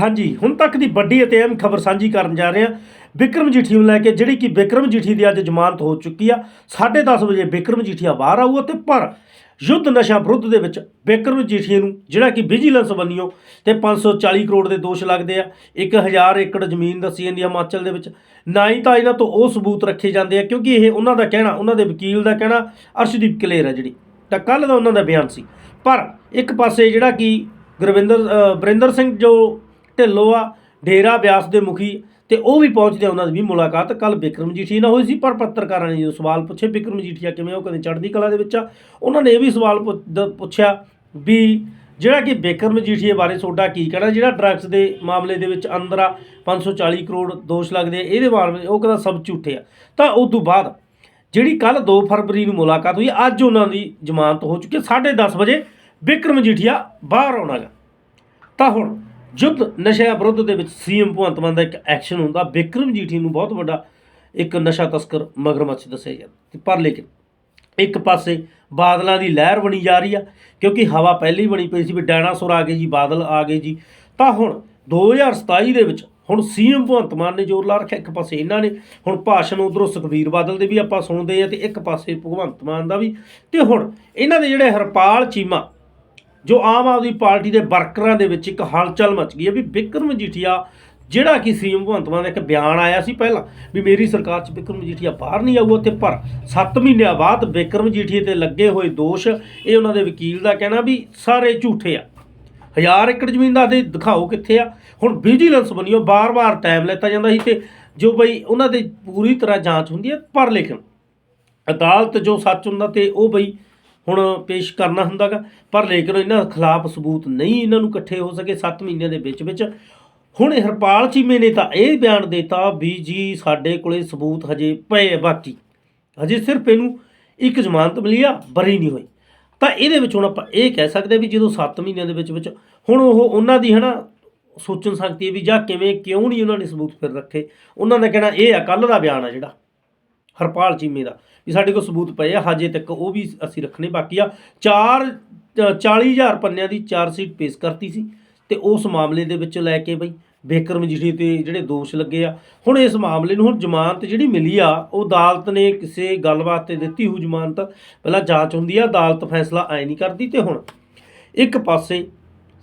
ਹਾਂਜੀ ਹੁਣ ਤੱਕ ਦੀ ਵੱਡੀ ਅਤੇ ਅਹਿਮ ਖਬਰ ਸਾਂਝੀ ਕਰਨ ਜਾ ਰਹੇ ਹਾਂ। ਵਿਕਰਮ ਜੀਠੀ ਨੂੰ ਲੈ ਕੇ ਜਿਹੜੀ ਕਿ ਵਿਕਰਮ ਜੀਠੀ ਦੀ ਅੱਜ ਜ਼ਮਾਨਤ ਹੋ ਚੁੱਕੀ ਆ 10:30 ਵਜੇ ਵਿਕਰਮ ਜੀਠੀਆ ਬਾਹਰ ਆਊਗਾ ਤੇ ਪਰ ਯੁੱਧ ਨਸ਼ਾ ਵਿਰੁੱਧ ਦੇ ਵਿੱਚ ਵਿਕਰਮ ਜੀਠੀ ਨੂੰ ਜਿਹੜਾ ਕਿ ਵਿਜੀਲੈਂਸ ਬੰਨਿਓ ਤੇ 540 ਕਰੋੜ ਦੇ ਦੋਸ਼ ਲੱਗਦੇ ਆ। 1000 ਏਕੜ ਜ਼ਮੀਨ ਦੱਸੀ ਜਾਂਦੀ ਆ ਹਿਮਾਚਲ ਦੇ ਵਿੱਚ। ਨਾ ਹੀ ਤਾਂ ਇਹਨਾਂ ਤੋਂ ਉਹ ਸਬੂਤ ਰੱਖੇ ਜਾਂਦੇ ਆ ਕਿਉਂਕਿ ਇਹ ਉਹਨਾਂ ਦਾ ਕਹਿਣਾ ਉਹਨਾਂ ਦੇ ਵਕੀਲ ਦਾ ਕਹਿਣਾ ਅਰਸ਼ਦੀਪ ਕਲੇਰ ਆ ਜਿਹੜੀ। ਤਾਂ ਕੱਲ ਦਾ ਉਹਨਾਂ ਦਾ ਬਿਆਨ ਸੀ। ਪਰ ਇੱਕ ਪਾਸੇ ਜਿਹੜਾ ਕਿ ਗੁਰਵਿੰਦਰ ਅ, ਵਰਿੰਦਰ ਸਿੰਘ ਜੋ ਢਿੱਲੋਂ ਆ, ਡੇਰਾ ਬਿਆਸ ਦੇ ਮੁਖੀ ਤੇ ਉਹ ਵੀ ਪਹੁੰਚਦੇ ਉਹਨਾਂ ਦੀ ਵੀ ਮੁਲਾਕਾਤ। ਕੱਲ ਵਿਕਰਮ ਜੀਠੀ ਨਾਲ ਹੋਈ ਸੀ, ਪਰ ਪੱਤਰਕਾਰਾਂ ਨੇ ਜਦੋਂ ਸਵਾਲ ਪੁੱਛੇ, ਵਿਕਰਮ ਜੀਠੀਆ ਕਿਵੇਂ ਉਹ ਕਦੇ ਚੜ੍ਹਦੀ ਕਲਾ ਦੇ ਵਿੱਚ ਆ। ਉਹਨਾਂ ਨੇ ਇਹ ਵੀ ਸਵਾਲ ਪੁੱਛ- ਦ- ਪੁੱਛਿਆ ਵੀ ਜਿਹੜਾ ਕਿ ਵਿਕਰਮ ਜੀਠੀਏ ਬਾਰੇ ਤੁਹਾਡਾ ਕੀ ਕਹਿਣਾ, ਜਿਹੜਾ ਡਰੱਗਸ ਦੇ ਮਾਮਲੇ ਦੇ ਵਿੱਚ ਅੰਦਰ ਆ 540 ਕਰੋੜ ਦੋਸ਼ ਲੱਗਦੇ ਆ, ਇਹਦੇ ਬਾਰੇ ਉਹ ਕਹਿੰਦਾ ਸਭ ਝੂਠੇ ਆ। ਤਾਂ ਉਸ ਤੋਂ ਬਾਅਦ ਜਿਹੜੀ ਕੱਲ 2 ਫਰਵਰੀ ਨੂੰ ਮੁਲਾਕਾਤ ਹੋਈ, ਅੱਜ ਉਹਨਾਂ ਦੀ ਜ਼ਮਾਨਤ ਹੋ ਚੁੱਕੀ ਹੈ 10:30 ਵਜੇ ਵਿਕਰਮ ਜੀਠੀਆ ਬਾਹਰ ਆਉਣਾਗਾ। ਤਾਂ ਹੁਣ ਯੁੱਧ ਨਸ਼ਿਆਂ ਵਿਰੁੱਧ ਦੇ ਵਿੱਚ ਸੀਐਮ ਭਗਵੰਤ ਮਾਨ ਦਾ ਇੱਕ ਐਕਸ਼ਨ ਹੁੰਦਾ। ਵਿਕਰਮ ਜੀਠੀ ਨੂੰ ਬਹੁਤ ਵੱਡਾ ਇੱਕ ਨਸ਼ਾ ਤਸਕਰ ਮਗਰਮੱਛ ਦੱਸਿਆ ਜਾਂਦਾ ਪਰ ਲੇਕਿਨ ਇੱਕ ਪਾਸੇ ਬਾਦਲਾਂ ਦੀ ਲਹਿਰ ਬਣੀ ਜਾ ਰਹੀ ਆ, ਕਿਉਂਕਿ ਹਵਾ ਪਹਿਲੀ ਬਣੀ ਪਈ ਸੀ ਵੀ ਡਾਇਨਾਸੌਰ ਆ ਗਏ ਜੀ, ਬਾਦਲ ਆ ਗਏ ਜੀ। ਤਾਂ ਹੁਣ 2027 ਦੇ ਵਿੱਚ ਹੁਣ ਸੀਐਮ ਭਗਵੰਤ ਮਾਨ ਨੇ ਜ਼ੋਰ ਲਾ ਰੱਖਿਆ। ਇੱਕ ਪਾਸੇ ਇਹਨਾਂ ਨੇ ਹੁਣ ਭਾਸ਼ਣ ਉਧਰੋਂ ਸੁਖਬੀਰ ਬਾਦਲ ਦੇ ਵੀ ਆਪਾਂ ਸੁਣਦੇ ਆ ਤੇ ਇੱਕ ਪਾਸੇ ਭਗਵੰਤ ਮਾਨ ਦਾ ਵੀ। ਤੇ ਹੁਣ ਇਹਨਾਂ ਦੇ ਜਿਹੜੇ ਹਰਪਾਲ ਚੀਮਾ ਜੋ ਆਮ ਆਦਮੀ ਪਾਰਟੀ ਦੇ ਵਰਕਰਾਂ ਦੇ ਵਿੱਚ ਇੱਕ ਹਲਚਲ ਮਚ ਗਈ ਹੈ ਵੀ ਵਿਕਰਮ ਮਜੀਠੀਆ ਜਿਹੜਾ ਕਿ ਸੀਐਮ ਭਗਵੰਤ ਮਾਨ ਦਾ ਇੱਕ ਬਿਆਨ ਆਇਆ ਸੀ ਪਹਿਲਾਂ ਵੀ ਮੇਰੀ ਸਰਕਾਰ 'ਚ ਵਿਕਰਮ ਮਜੀਠੀਆ ਬਾਹਰ ਨਹੀਂ ਆਊਗਾ ਤੇ ਪਰ 7 ਮਹੀਨਿਆਂ ਬਾਅਦ ਵਿਕਰਮ ਮਜੀਠੀਆ ਤੇ ਲੱਗੇ ਹੋਏ ਦੋਸ਼, ਇਹ ਉਹਨਾਂ ਦੇ ਵਕੀਲ ਦਾ ਕਹਿਣਾ ਵੀ ਸਾਰੇ ਝੂਠੇ ਆ। ਹਜ਼ਾਰ ਏਕੜ ਜ਼ਮੀਨ ਦਾ ਤੇ ਦਿਖਾਓ ਕਿੱਥੇ ਆ। ਹੁਣ ਵਿਜੀਲੈਂਸ ਬਣੀਓ ਬਾਰ-ਬਾਰ ਟਾਈਮ ਲੈਤਾ ਜਾਂਦਾ ਸੀ ਤੇ ਜੋ ਬਈ ਉਹਨਾਂ ਦੇ ਪੂਰੀ ਤਰ੍ਹਾਂ ਜਾਂਚ ਹੁੰਦੀ ਹੈ ਪਰ ਲੇਕਿਨ ਅਦਾਲਤ ਜੋ ਸੱਚ ਹੁੰਦਾ ਤੇ ਉਹ ਬਈ ਹੁਣ ਪੇਸ਼ ਕਰਨਾ ਹੁੰਦਾਗਾ। ਪਰ ਲੇਕਿਨ ਇਹਨਾਂ ਖਿਲਾਫ ਸਬੂਤ ਨਹੀਂ ਇਹਨਾਂ ਨੂੰ ਇਕੱਠੇ ਹੋ ਸਕੇ 7 ਮਹੀਨਿਆਂ ਦੇ ਵਿੱਚ ਵਿੱਚ। ਹੁਣ ਹਰਪਾਲ ਚੀਮੇ ਨੇ ਤਾਂ ਇਹ ਬਿਆਨ ਦਿੱਤਾ ਵੀ ਜੀ ਸਾਡੇ ਕੋਲੇ ਸਬੂਤ ਹਜੇ ਪਏ ਬਾਕੀ। ਹਜੇ ਸਿਰਫ ਇਹਨੂੰ ਇੱਕ ਜ਼ਮਾਨਤ ਮਿਲੀ ਆ, ਬਰੀ ਨਹੀਂ ਹੋਈ। ਤਾਂ ਇਹਦੇ ਵਿੱਚ ਹੁਣ ਆਪਾਂ ਇਹ ਕਹਿ ਸਕਦੇ ਵੀ ਜਦੋਂ 7 ਮਹੀਨਿਆਂ ਦੇ ਵਿੱਚ ਵਿੱਚ ਹੁਣ ਉਹ ਉਹਨਾਂ ਦੀ ਹਨਾ ਸੋਚਣ ਸਕਦੀ ਹੈ ਵੀ ਜਾਂ ਕਿਵੇਂ ਕਿਉਂ ਨਹੀਂ ਉਹਨਾਂ ਨੇ ਸਬੂਤ ਫਿਰ ਰੱਖੇ। ਉਹਨਾਂ ਦਾ ਕਹਿਣਾ ਇਹ ਆ ਕੱਲ ਦਾ ਬਿਆਨ ਆ ਜਿਹੜਾ। ਹਰਪਾਲ ਚੀਮੇ ਦਾ, ਵੀ ਸਾਡੇ ਕੋਲ ਸਬੂਤ ਪਏ ਆ, ਹਜੇ ਤੱਕ ਉਹ ਵੀ ਅਸੀਂ ਰੱਖਣੇ ਬਾਕੀ ਆ। 4 40000 ਪੰਨਿਆਂ ਦੀ ਚਾਰ ਸੀਟ ਪੇਸ਼ ਕਰਤੀ ਸੀ, ਤੇ ਉਸ ਮਾਮਲੇ ਦੇ ਵਿੱਚ ਲੈ ਕੇ ਬਈ ਬੇਕਰ ਮਜੀਠੀ ਤੇ ਜਿਹੜੇ ਦੋਸ਼ ਲੱਗੇ ਆ। ਹੁਣ ਇਸ ਮਾਮਲੇ ਨੂੰ ਹੁਣ ਜ਼ਮਾਨਤ ਜਿਹੜੀ ਮਿਲੀ ਆ, ਉਹ ਅਦਾਲਤ ਨੇ ਕਿਸੇ ਗੱਲਬਾਤ ਤੇ ਦਿੱਤੀ ਹੋਈ ਜ਼ਮਾਨਤ। ਪਹਿਲਾਂ ਜਾਂਚ ਹੁੰਦੀ ਆ, ਅਦਾਲਤ ਫੈਸਲਾ ਐ ਨਹੀਂ ਕਰਦੀ ਤੇ ਹੁਣ ਇੱਕ ਪਾਸੇ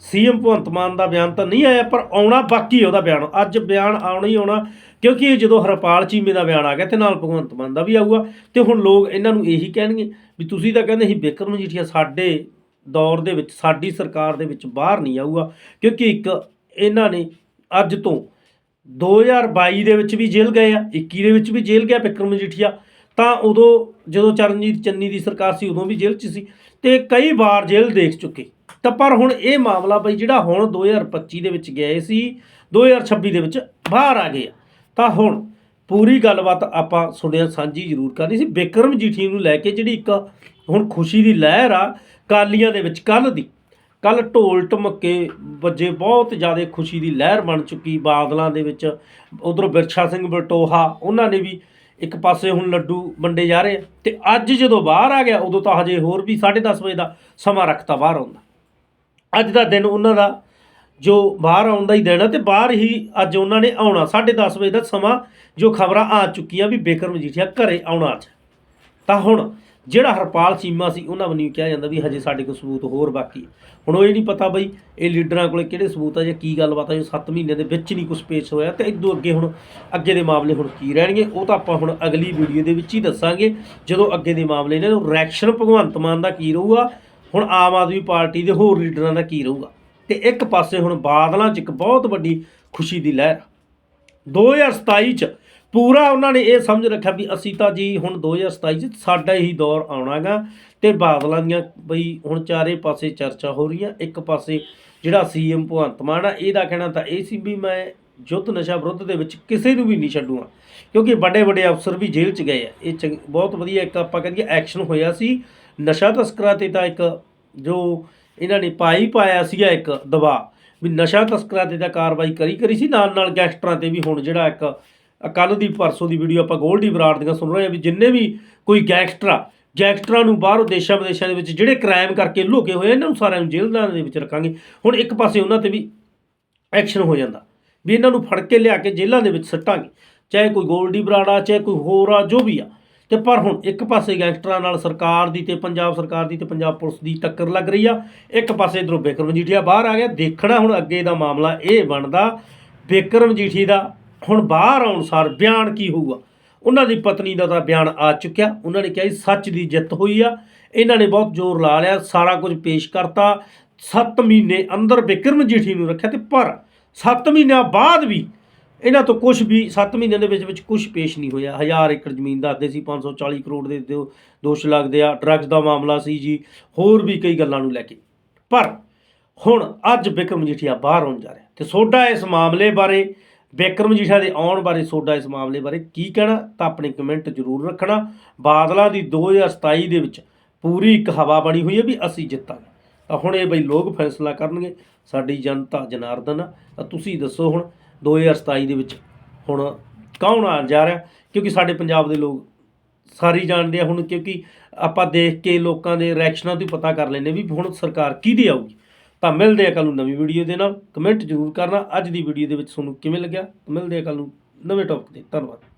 ਸੀਐਮ ਭਗਵੰਤ ਮਾਨ ਦਾ ਬਿਆਨ ਤਾਂ ਨਹੀਂ ਆਇਆ, ਪਰ ਆਉਣਾ ਬਾਕੀ ਉਹਦਾ ਬਿਆਨ। ਅੱਜ ਬਿਆਨ ਆਉਣਾ ਹੀ ਆਉਣਾ, ਕਿਉਂਕਿ ਜਦੋਂ ਹਰਪਾਲ ਚੀਮੇ ਦਾ ਬਿਆਨ ਆ ਗਿਆ, ਤੇ ਨਾਲ ਭਗਵੰਤ ਮਾਨ ਦਾ ਵੀ ਆਊਗਾ, ਤੇ ਹੁਣ ਲੋਕ ਇਹਨਾਂ ਨੂੰ ਇਹੀ ਕਹਿਣਗੇ ਵੀ ਤੁਸੀਂ ਤਾਂ ਕਹਿੰਦੇ ਸੀ ਬਿਕਰਮ ਮਜੀਠੀਆ ਸਾਡੇ ਦੌਰ ਦੇ ਵਿੱਚ, ਸਾਡੀ ਸਰਕਾਰ ਦੇ ਵਿੱਚ ਬਾਹਰ ਨਹੀਂ ਆਊਗਾ, ਕਿਉਂਕਿ ਇੱਕ ਇਹਨਾਂ ਨੇ ਅੱਜ ਤੋਂ 2022 ਦੇ ਵਿੱਚ ਵੀ ਜੇਲ੍ਹ ਗਏ ਆ 21 ਦੇ ਵਿੱਚ ਵੀ ਜੇਲ੍ਹ ਗਿਆ ਬਿਕਰਮ ਮਜੀਠੀਆ ਤਾਂ ਉਦੋਂ ਜਦੋਂ ਚਰਨਜੀਤ ਚੰਨੀ ਦੀ ਸਰਕਾਰ ਸੀ, ਉਦੋਂ ਵੀ ਜੇਲ੍ਹ 'ਚ ਸੀ, ਤੇ ਕਈ ਵਾਰ ਜੇਲ੍ਹ ਦੇਖ ਚੁੱਕੇ। ਤਾਂ ਪਰ ਹੁਣ ਇਹ ਮਾਮਲਾ ਬਈ ਜਿਹੜਾ ਹੁਣ 2025 ਦੇ ਵਿੱਚ ਗਏ ਸੀ 2026 ਦੇ ਵਿੱਚ ਬਾਹਰ ਆ ਗਏ ਆ। ਤਾਂ ਹੁਣ ਪੂਰੀ ਗੱਲਬਾਤ ਆਪਾਂ ਸੁਣਿਆ, ਸਾਂਝੀ ਜ਼ਰੂਰ ਕਰਨੀ ਸੀ। ਬਿਕਰਮ ਜੀਠੀ ਨੂੰ ਲੈ ਕੇ ਜਿਹੜੀ ਇੱਕ ਹੁਣ ਖੁਸ਼ੀ ਦੀ ਲਹਿਰ ਆ, ਕਾਲੀਆਂ ਦੇ ਵਿੱਚ ਕੱਲ ਦੀ ਕੱਲ ਢੋਲ ਢਮੱਕੇ ਵੱਜੇ, ਬਹੁਤ ਜ਼ਿਆਦਾ ਖੁਸ਼ੀ ਦੀ ਲਹਿਰ ਬਣ ਚੁੱਕੀ ਬਾਦਲਾਂ ਦੇ ਵਿੱਚ। ਉਧਰੋਂ ਬਿਰਛਾ ਸਿੰਘ ਬਲਟੋਹਾ ਉਹਨਾਂ ਨੇ ਵੀ ਇੱਕ ਪਾਸੇ ਹੁਣ ਲੱਡੂ ਵੰਡੇ ਜਾ ਰਹੇ ਆ। ਤੇ ਅੱਜ ਜਦੋਂ ਬਾਹਰ ਆ ਗਿਆ, ਉਦੋਂ ਤਾਂ ਹਜੇ ਹੋਰ ਵੀ 10:30 ਵਜੇ ਦਾ ਸਮਾਂ ਰੱਖਤਾ ਬਾਹਰ ਆਉਂਦਾ ਅੱਜ ਦਾ ਦਿਨ ਉਹਨਾਂ ਦਾ ਜੋ ਬਾਹਰ ਆਉਣ ਦਾ ਹੀ ਦਿਨ ਹੈ ਤੇ ਬਾਹਰ ਹੀ ਅੱਜ ਉਹਨਾਂ ਨੇ ਆਉਣਾ। 10:30 ਵਜੇ ਦਾ ਸਮਾਂ ਜੋ ਖਬਰਾਂ ਆ ਚੁੱਕੀਆਂ ਵੀ ਬੇਕਰ ਮਜੀਠੀਆ ਘਰੇ ਆਉਣਾ ਅੱਜ। ਤਾਂ ਹੁਣ ਜਿਹੜਾ ਹਰਪਾਲ ਚੀਮਾ ਸੀ ਉਹਨਾਂ ਵੱਲੋਂ ਕਿਹਾ ਜਾਂਦਾ ਵੀ ਹਜੇ ਸਾਡੇ ਕੋਲ ਸਬੂਤ ਹੋਰ ਬਾਕੀ ਹੁਣ ਉਹ ਇਹ ਨਹੀਂ ਪਤਾ ਬਈ ਇਹ ਲੀਡਰਾਂ ਕੋਲੇ ਕਿਹੜੇ ਸਬੂਤ ਆ ਜਾਂ ਕੀ ਗੱਲਬਾਤ ਆ ਜੋ 7 ਮਹੀਨਿਆਂ ਦੇ ਵਿੱਚ ਨਹੀਂ ਕੁਝ ਪੇਸ਼ ਹੋਇਆ ਤੇ ਇਦੋਂ ਅੱਗੇ ਹੁਣ ਅੱਗੇ ਦੇ ਮਾਮਲੇ ਹੁਣ ਕੀ ਰਹਿਣਗੇ, ਉਹ ਤਾਂ ਆਪਾਂ ਹੁਣ ਅਗਲੀ ਵੀਡੀਓ ਦੇ ਵਿੱਚ ਹੀ ਦੱਸਾਂਗੇ। ਜਦੋਂ ਅੱਗੇ ਦੇ ਮਾਮਲੇ ਨੇ ਰਿਐਕਸ਼ਨ ਭਗਵੰਤ ਮਾਨ ਦਾ ਕੀ ਰਹੂਗਾ ਹੁਣ ਆਮ ਆਦਮੀ ਪਾਰਟੀ ਦੇ ਹੋਰ ਲੀਡਰਾਂ ਦਾ ਕੀ ਰਹੂਗਾ? ਤੇ ਇੱਕ ਪਾਸੇ ਹੁਣ ਬਾਦਲਾਂ 'ਚ ਇੱਕ ਬਹੁਤ ਵੱਡੀ ਖੁਸ਼ੀ ਦੀ ਲਹਿਰ 2027 ਚ ਪੂਰਾ ਉਹਨਾਂ ਨੇ ਇਹ ਸਮਝ ਰੱਖਿਆ ਵੀ ਅਸੀਂ ਤਾਂ ਜੀ ਹੁਣ 2027 ਚ ਸਾਡਾ ਹੀ ਦੌਰ ਆਉਣਾਗਾ ਤੇ ਬਾਦਲਾਂ ਦੀਆਂ ਬਈ ਹੁਣ ਚਾਰੇ ਪਾਸੇ ਚਰਚਾ ਹੋ ਰਹੀਆਂ ਇੱਕ ਪਾਸੇ ਜਿਹੜਾ ਸੀਐਮ ਭਗਵੰਤ ਮਾਨ ਆ, ਇਹਦਾ ਕਹਿਣਾ ਤਾਂ ਇਹ ਸੀ ਵੀ ਮੈਂ ਯੁੱਧ ਨਸ਼ਾ ਵਿਰੁੱਧ ਦੇ ਵਿੱਚ ਕਿਸੇ ਨੂੰ ਵੀ ਨਹੀਂ ਛੱਡੂਗਾ। ਕਿਉਂਕਿ ਵੱਡੇ ਵੱਡੇ ਅਫਸਰ ਵੀ ਜੇਲ੍ਹ 'ਚ ਗਏ ਆ। ਇਹ ਚੰਗ- ਬਹੁਤ ਵਧੀਆ ਇੱਕ ਆਪਾਂ ਕਹਿੰਦੇ ਐਕਸ਼ਨ ਹੋਇਆ ਸੀ। ਨਸ਼ਾ ਤਸਕਰਾਂ ਤੇ ਤਾਂ ਇੱਕ ਜੋ ਇਹਨਾਂ ਨੇ ਪਾਈ ਪਾਇਆ ਸੀਗਾ ਇੱਕ ਦਬਾਅ ਵੀ ਨਸ਼ਾ ਤਸਕਰਾਂ ਤੇ ਤਾਂ ਕਾਰਵਾਈ ਕਰੀ ਕਰੀ ਸੀ, ਨਾਲ ਨਾਲ ਗੈਂਗਸਟਰਾਂ ਤੇ ਵੀ ਹੁਣ ਜਿਹੜਾ ਇੱਕ ਕੱਲ ਦੀ ਪਰਸੋਂ ਦੀ ਵੀਡੀਓ ਆਪਾਂ ਗੋਲਡੀ ਬਰਾੜ ਦੀਆਂ ਸੁਣ ਰਹੇ ਹਾਂ ਵੀ ਜਿੰਨੇ ਵੀ ਕੋਈ ਗੈਂਗਸਟਰ ਆ, ਗੈਂਗਸਟਰਾਂ ਨੂੰ ਬਾਹਰੋਂ ਦੇਸ਼ਾਂ ਵਿਦੇਸ਼ਾਂ ਦੇ ਵਿੱਚ ਜਿਹੜੇ ਕ੍ਰਾਈਮ ਕਰਕੇ ਲੁਕੇ ਹੋਏ ਇਹਨਾਂ ਨੂੰ ਸਾਰਿਆਂ ਨੂੰ ਜੇਲ੍ਹਾਂ ਦੇ ਵਿੱਚ ਰੱਖਾਂਗੇ। ਹੁਣ ਇੱਕ ਪਾਸੇ ਉਹਨਾਂ ਤੇ ਵੀ ਐਕਸ਼ਨ ਹੋ ਜਾਂਦਾ, ਵੀ ਇਹਨਾਂ ਨੂੰ ਫੜ ਕੇ ਲਿਆ ਕੇ ਜੇਲ੍ਹਾਂ ਦੇ ਵਿੱਚ ਸੱਟਾਂਗੇ, ਚਾਹੇ ਕੋਈ ਗੋਲਡੀ ਬਰਾੜਾ ਚਾਹੇ ਕੋਈ ਹੋਰ ਆ, ਜੋ ਵੀ ਆ। ਤੇ ਪਰ ਹੁਣ ਇੱਕ ਪਾਸੇ ਗੈਂਗਸਟਰਾਂ ਨਾਲ ਸਰਕਾਰ ਦੀ ਤੇ ਪੰਜਾਬ ਸਰਕਾਰ ਦੀ ਤੇ ਪੰਜਾਬ ਪੁਲਿਸ ਦੀ ਟੱਕਰ ਲੱਗ ਰਹੀ ਆ, ਇੱਕ ਪਾਸੇ ਇਧਰੋਂ ਬਿਕਰਮ ਮਜੀਠੀਆ ਬਾਹਰ ਆ ਗਿਆ। ਦੇਖਣਾ ਹੁਣ ਅੱਗੇ ਦਾ ਮਾਮਲਾ ਇਹ ਬਣਦਾ ਬਿਕਰਮ ਮਜੀਠੀ ਦਾ ਹੁਣ ਬਾਹਰ ਆਉਣ ਸਾਰ ਬਿਆਨ ਕੀ ਹੋਊਗਾ? ਉਹਨਾਂ ਦੀ ਪਤਨੀ ਦਾ ਤਾਂ ਬਿਆਨ ਆ ਚੁੱਕਿਆ, ਉਹਨਾਂ ਨੇ ਕਿਹਾ ਜੀ, ਸੱਚ ਦੀ ਜਿੱਤ ਹੋਈ ਆ। ਇਹਨਾਂ ਨੇ ਬਹੁਤ ਜ਼ੋਰ ਲਾ ਲਿਆ, ਸਾਰਾ ਕੁਝ ਪੇਸ਼ ਕਰਤਾ। 7 ਮਹੀਨੇ ਅੰਦਰ ਬਿਕਰਮ ਜੀਠੀ ਨੂੰ ਰੱਖਿਆ ਤੇ ਪਰ 7 ਮਹੀਨਿਆਂ ਬਾਅਦ ਵੀ ਇਹਨਾਂ ਤੋਂ ਕੁਝ ਵੀ 7 ਮਹੀਨਿਆਂ ਦੇ ਵਿੱਚ ਵਿੱਚ ਕੁਝ ਪੇਸ਼ ਨਹੀਂ ਹੋਇਆ। ਹਜ਼ਾਰ ਏਕੜ ਜ਼ਮੀਨ ਦੱਸਦੇ ਸੀ 540 ਕਰੋੜ ਦੇ ਦੋ- ਦੋਸ਼ ਲੱਗਦੇ ਆ। ਡਰੱਗਸ ਦਾ ਮਾਮਲਾ ਸੀ ਜੀ, ਹੋਰ ਵੀ ਕਈ ਗੱਲਾਂ ਨੂੰ ਲੈ ਕੇ। ਪਰ ਹੁਣ ਅੱਜ ਬਿਕਰਮ ਮਜੀਠੀਆ ਬਾਹਰ ਆਉਣ ਜਾ ਰਿਹਾ ਤੇ ਸੋਡਾ ਇਸ ਮਾਮਲੇ ਬਾਰੇ ਬਿਕਰਮ ਮਜੀਠੀਆ ਦੇ ਆਉਣ ਬਾਰੇ ਸੋਡਾ ਇਸ ਮਾਮਲੇ ਬਾਰੇ ਕੀ ਕਹਿਣਾ, ਤਾਂ ਆਪਣੇ ਕਮੈਂਟ ਜ਼ਰੂਰ ਰੱਖਣਾ। ਬਾਦਲਾਂ ਦੀ 2027 ਦੇ ਵਿੱਚ ਪੂਰੀ ਇੱਕ ਹਵਾ ਬਣੀ ਹੋਈ ਹੈ ਵੀ ਅਸੀਂ ਜਿੱਤਾਂਗੇ। ਤਾਂ ਹੁਣ ਇਹ ਬਈ ਲੋਕ ਫੈਸਲਾ ਕਰਨਗੇ, ਸਾਡੀ ਜਨਤਾ ਜਨਾਰਦਨ ਆ। ਤਾਂ ਤੁਸੀਂ ਦੱਸੋ ਹੁਣ 2027 ਦੇ ਵਿੱਚ ਹੁਣ ਕੌਣ ਆ ਜਾ ਰਿਹਾ? ਕਿਉਂਕਿ ਸਾਡੇ ਪੰਜਾਬ ਦੇ ਲੋਕ ਸਾਰੀ ਜਾਣਦੇ ਆ ਹੁਣ, ਕਿਉਂਕਿ ਆਪਾਂ ਦੇਖ ਕੇ ਲੋਕਾਂ ਦੇ ਰਿਐਕਸ਼ਨਾਂ ਤੋਂ ਪਤਾ ਕਰ ਲੈਂਦੇ ਵੀ ਹੁਣ ਸਰਕਾਰ ਕਿਹਦੀ ਆਊਗੀ। ਤਾਂ ਮਿਲਦੇ ਆ ਕੱਲ ਨੂੰ ਨਵੀਂ ਵੀਡੀਓ ਦੇ ਨਾਲ। ਕਮੈਂਟ ਜ਼ਰੂਰ ਕਰਨਾ। ਅੱਜ ਦੀ ਵੀਡੀਓ ਦੇ ਵਿੱਚ ਤੁਹਾਨੂੰ ਕਿਵੇਂ ਲੱਗਿਆ? ਮਿਲਦੇ ਆ ਕੱਲ ਨੂੰ ਨਵੇਂ ਟੌਪਿਕ ਤੇ। ਧੰਨਵਾਦ।